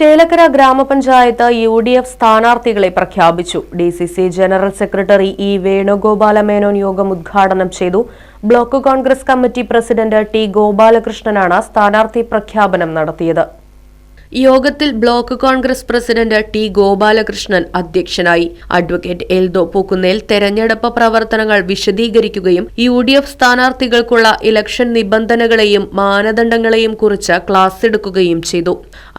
Chelakkara grama panchayat U D F സ്ഥാനാർത്ഥികളെ പ്രഖ്യാപിച്ചു. D C C general secretary E Venugopala Menon യോഗം ഉദ്ഘാടനം ചെയ്തു. Block Congress committee president T ഗോപാലകൃഷ്ണനാണ് സ്ഥാനാർത്ഥി പ്രഖ്യാപനം നടത്തിയത്. യോഗത്തിൽ block Congress president T Gopalakrishnan അധ്യക്ഷനായി. അഡ്വക്കേറ്റ് എൽദോ പൂക്കുന്നേൽ തെരഞ്ഞെടുപ്പ് പ്രവർത്തനങ്ങൾ വിശദീകരിക്കുകയും യു ഡി എഫ് സ്ഥാനാർത്ഥികൾക്കുള്ള ഇലക്ഷൻ നിബന്ധനകളെയും മാനദണ്ഡങ്ങളെയും കുറിച്ച് ക്ലാസ് എടുക്കുകയും ചെയ്തു.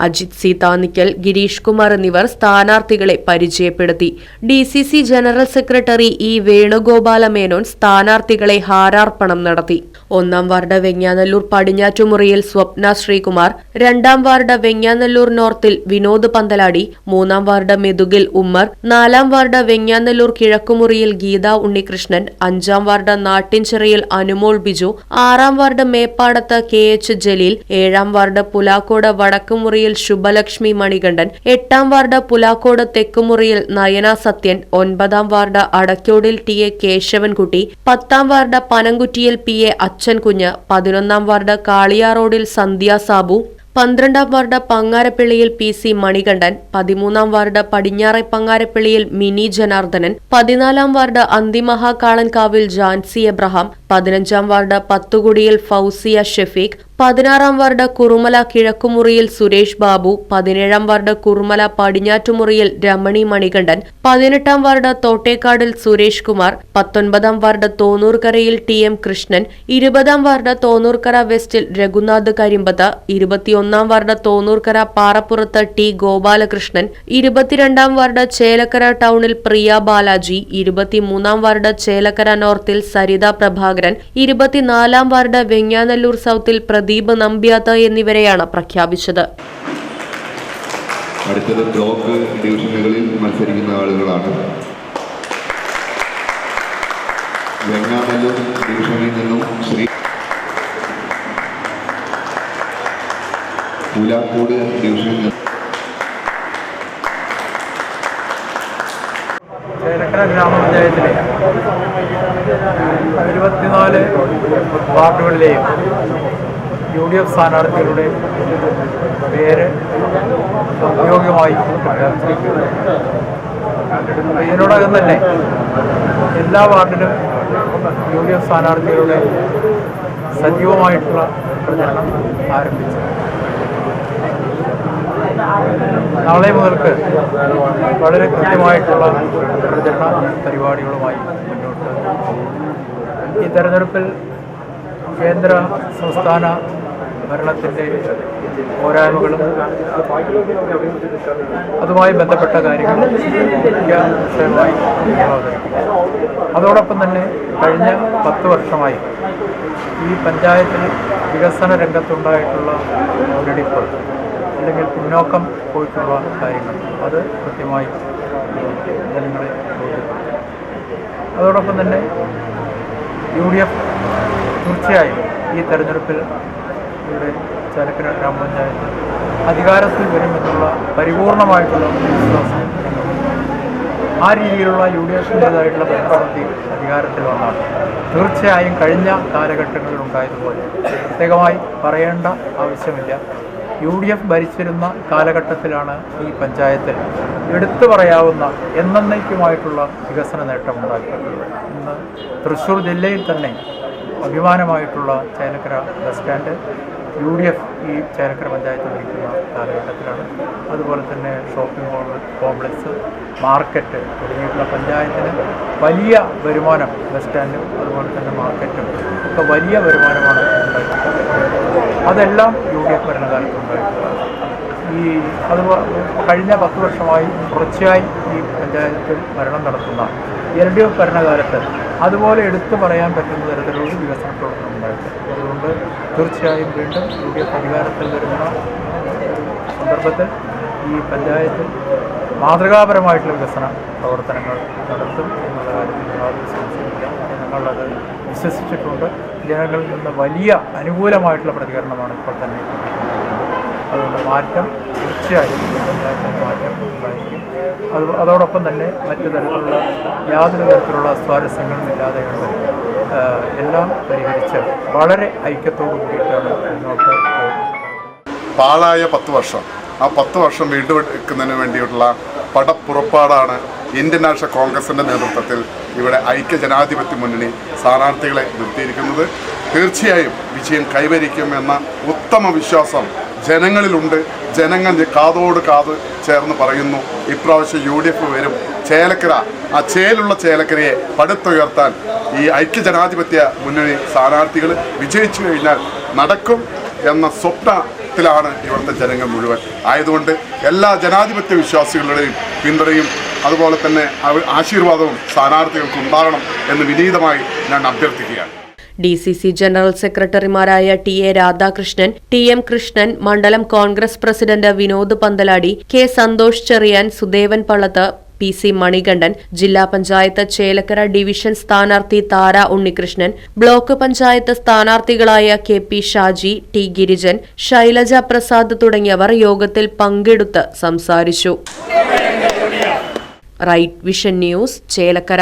അജിത് സി താന്നിക്കൽ ഗിരീഷ് കുമാർ എന്നിവർ സ്ഥാനാർത്ഥികളെ പരിചയപ്പെടുത്തി. D C C general secretary E Venugopala Menon സ്ഥാനാർത്ഥികളെ ഹാരാർപ്പണം നടത്തി. ഒന്നാം വാർഡ് വെങ്ങാനല്ലൂർ പടിഞ്ഞാറ്റുമുറിയിൽ സ്വപ്ന ശ്രീകുമാർ രണ്ടാം വാർഡ് വെങ്ങാനല്ലൂർ നോർത്തിൽ വിനോദ് പന്തലാടി മൂന്നാം വാർഡ് മെതുകിൽ ഉമ്മർ നാലാം വാർഡ് വെങ്ങാനല്ലൂർ കിഴക്കുമുറിയിൽ ഗീത ഉണ്ണികൃഷ്ണൻ അഞ്ചാം വാർഡ് നാട്ടിൻചിറയിൽ അനുമോൾ ബിജു ആറാം ward Meppadath K H Jaleel ഏഴാം വാർഡ് പുലാക്കോട് വടക്കുമുറിയിൽ ശുഭലക്ഷ്മി മണികണ്ഠൻ എട്ടാം വാർഡ് പുലാക്കോട് തെക്കുമുറിയിൽ നയന സത്യൻ ഒൻപതാം വാർഡ് അടക്കോടിൽ ടി എ കേശവൻകുട്ടി പത്താം വാർഡ് പനംകുറ്റിയിൽ പി എ അച്ഛൻകുഞ്ഞ് പതിനൊന്നാം വാർഡ് കാളിയാറോഡിൽ സന്ധ്യ സാബു പന്ത്രണ്ടാം വാർഡ് പങ്ങാരപ്പള്ളിയിൽ പി സി മണികണ്ഠൻ പതിമൂന്നാം വാർഡ് പടിഞ്ഞാറെ പങ്ങാരപ്പള്ളിയിൽ മിനി ജനാർദ്ദനൻ പതിനാലാം വാർഡ് അന്തിമഹാകാളൻകാവിൽ ജാൻസി എബ്രഹാം പതിനഞ്ചാം വാർഡ് പത്തുകുടിയിൽ ഫൗസിയ ഷെഫീഖ് പതിനാറാം വാർഡ് കുറുമല കിഴക്കുമുറിയിൽ സുരേഷ് ബാബു പതിനേഴാം വാർഡ് കുറുമല പടിഞ്ഞാറ്റുമുറിയിൽ രമണി മണികണ്ഠൻ പതിനെട്ടാം വാർഡ് തോട്ടേക്കാടിൽ സുരേഷ് കുമാർ പത്തൊൻപതാം വാർഡ് തോന്നൂർക്കരയിൽ ടി എം കൃഷ്ണൻ ഇരുപതാം വാർഡ് തോന്നൂർക്കര വെസ്റ്റിൽ രഘുനാഥ് കരിമ്പത്ത് ഇരുപത്തിയൊന്നാം വാർഡ് തോന്നൂർക്കര പാറപ്പുറത്ത് ടി ഗോപാലകൃഷ്ണൻ ഇരുപത്തിരണ്ടാം വാർഡ് ചേലക്കര ടൗണിൽ പ്രിയ ബാലാജി ഇരുപത്തിമൂന്നാം വാർഡ് ചേലക്കര നോർത്തിൽ സരിത പ്രഭാകരൻ ഇരുപത്തിനാലാം വാർഡ് വെങ്ങാനല്ലൂർ സൗത്തിൽ പ്രദീപ് നമ്പ്യാത്ത എന്നിവരെയാണ് പ്രഖ്യാപിച്ചത്. അടുത്തത് ബ്ലോക്ക് ഡിവിഷനുകളിൽ മത്സരിക്കുന്ന ആളുകളാണ്. വെങ്ങാമല്ലൂർ ഡിവിഷനിൽ നിന്നും ശ്രീ പൂലാക്കോട് ഡിവിഷനിൽ നിന്നും ചേലക്കര ഗ്രാമപഞ്ചായത്തിലെ ഇരുപത്തിനാല് വാർഡുകളിലെയും യു ഡി എഫ് സ്ഥാനാർത്ഥികളുടെ പേര് ഔദ്യോഗികമായി ഇതിനോടകം തന്നെ എല്ലാ വാർഡിലും യു ഡി എഫ് സ്ഥാനാർത്ഥികളുടെ സജീവമായിട്ടുള്ള പ്രചരണം ആരംഭിച്ചു. നാളെ മുതൽക്ക് വളരെ കൃത്യമായിട്ടുള്ള പ്രചരണ പരിപാടികളുമായി മുന്നോട്ട് ഈ തെരഞ്ഞെടുപ്പിൽ കേന്ദ്ര സംസ്ഥാന ഭരണത്തിന്റെ പോരായ്മകളും അതുമായി ബന്ധപ്പെട്ട കാര്യങ്ങൾ അതോടൊപ്പം തന്നെ കഴിഞ്ഞ പത്ത് വർഷമായി ഈ പഞ്ചായത്തിൽ വികസന രംഗത്തുണ്ടായിട്ടുള്ള മുരടിപ്പ് അല്ലെങ്കിൽ പിന്നോക്കം പോയിട്ടുള്ള കാര്യങ്ങൾ അത് കൃത്യമായി ജനങ്ങളെ അതോടൊപ്പം തന്നെ യു ഡി എഫ് തീർച്ചയായും ഈ തെരഞ്ഞെടുപ്പിൽ ഇവിടെ ചരക്കര ഗ്രാമപഞ്ചായത്ത് അധികാരത്തിൽ വരുമെന്നുള്ള പരിപൂർണമായിട്ടുള്ള വിശ്വാസം ആ രീതിയിലുള്ള യു ഡി എഫിന്റേതായിട്ടുള്ള ഭരണസമിതി അധികാരത്തിൽ വന്നാണ് തീർച്ചയായും കഴിഞ്ഞ കാലഘട്ടങ്ങളിൽ ഉണ്ടായതുപോലെ പ്രത്യേകമായി പറയേണ്ട ആവശ്യമില്ല. യു ഡി എഫ് ഭരിച്ചിരുന്ന കാലഘട്ടത്തിലാണ് ഈ പഞ്ചായത്തിൽ എടുത്തു പറയാവുന്ന എന്നേക്കുമായിട്ടുള്ള വികസന നേട്ടം ഉണ്ടായിട്ടുള്ളത്. ഇന്ന് തൃശ്ശൂർ ജില്ലയിൽ തന്നെ അഭിമാനമായിട്ടുള്ള Chelakkara bus stand U D F ഈ ചേലക്കര പഞ്ചായത്ത് ഭരിക്കുന്ന കാലഘട്ടത്തിലാണ്. അതുപോലെ തന്നെ ഷോപ്പിംഗ് മോൾ കോംപ്ലക്സ് മാർക്കറ്റ് തുടങ്ങിയിട്ടുള്ള പഞ്ചായത്തിന് വലിയ വരുമാനം ബസ് സ്റ്റാൻഡും അതുപോലെ തന്നെ മാർക്കറ്റും ഒക്കെ വലിയ വരുമാനമാണ് അതെല്ലാം യു ഡി എഫ് ഭരണകാലത്ത് ഉണ്ടായിട്ടുള്ളത്. ഈ അത് കഴിഞ്ഞ പത്ത് വർഷമായി തുടർച്ചയായി ഈ പഞ്ചായത്തിൽ ഭരണം നടത്തുന്ന എൽ ഡി എഫ് ഭരണകാലത്ത് അതുപോലെ എടുത്തു പറയാൻ പറ്റുന്ന തരത്തിലുള്ള വികസന പ്രവർത്തനം ഉണ്ടായിട്ടുണ്ട് അതുകൊണ്ട് തീർച്ചയായും വീണ്ടും യു ഡി എഫ് അധികാരത്തിൽ വരുന്ന സന്ദർഭത്തിൽ ഈ പഞ്ചായത്തിൽ മാതൃകാപരമായിട്ടുള്ള വികസന പ്രവർത്തനങ്ങൾ നടത്തും എന്നുള്ള കാര്യത്തിൽ യാതൊരു സംശയമില്ല ഞങ്ങളത് വിശ്വസിച്ചിട്ടുണ്ട്. ജനങ്ങളിൽ നിന്ന് വലിയ അനുകൂലമായിട്ടുള്ള പ്രതികരണമാണ് ഇപ്പോൾ തന്നെ. അതുകൊണ്ട് മാറ്റം തീർച്ചയായും മാറ്റം ഉണ്ടായിരിക്കും. അത് അതോടൊപ്പം തന്നെ മറ്റു തരത്തിലുള്ള യാതൊരു തരത്തിലുള്ള സ്വാരസ്യങ്ങളും ഇല്ലാതെയുള്ള എല്ലാം പരിഹരിച്ച് വളരെ ഐക്യത്തോടു കൂടിയിട്ടാണ് മുന്നോട്ട് പാളായ പത്ത് വർഷം. ആ പത്ത് വർഷം വീണ്ടെടുക്കുന്നതിന് വേണ്ടിയിട്ടുള്ള പടപ്പുറപ്പാടാണ് ഇന്ത്യൻ നാഷണൽ കോൺഗ്രസിന്റെ നേതൃത്വത്തിൽ ഇവിടെ ഐക്യ ജനാധിപത്യ മുന്നണി സ്ഥാനാർത്ഥികളെ നിർത്തിയിരിക്കുന്നത്. തീർച്ചയായും വിജയം കൈവരിക്കും എന്ന ഉത്തമ വിശ്വാസം ജനങ്ങളിലുണ്ട്. ജനങ്ങൾ കാതോട് കാത് ചേർന്ന് പറയുന്നു. ഇപ്രാവശ്യം യു ഡി എഫ് വരും. ചേലക്കര ആ ചേലുള്ള ചേലക്കരയെ പടുത്തുയർത്താൻ ഈ ഐക്യ ജനാധിപത്യ മുന്നണി സ്ഥാനാർത്ഥികൾ വിജയിച്ചു കഴിഞ്ഞാൽ നടക്കും എന്ന സ്വപ്നത്തിലാണ് ഇവിടുത്തെ ജനങ്ങൾ മുഴുവൻ. ആയതുകൊണ്ട് എല്ലാ ജനാധിപത്യ വിശ്വാസികളുടെയും പിന്തുണയും അതുപോലെ തന്നെ ആശീർവാദവും സ്ഥാനാർത്ഥികൾക്ക് ഉണ്ടാകണം എന്ന് വിനീതമായി ഞാൻ അഭ്യർത്ഥിക്കുകയാണ്. ഡി സി സി ജനറൽ സെക്രട്ടറിമാരായ T A Radhakrishnan T M Krishnan മണ്ഡലം Congress president Vinod Panthaladi K Santhosh Cheriyan Sudevan Pallath P C Manikandan ജില്ലാ പഞ്ചായത്ത് ചേലക്കര ഡിവിഷൻ സ്ഥാനാർത്ഥി Thara Unnikrishnan block panchayat സ്ഥാനാർത്ഥികളായ K P Shaji T Girijan Shailaja Prasad തുടങ്ങിയവർ യോഗത്തിൽ പങ്കെടുത്ത് സംസാരിച്ചു. Right vision news Chelakkara.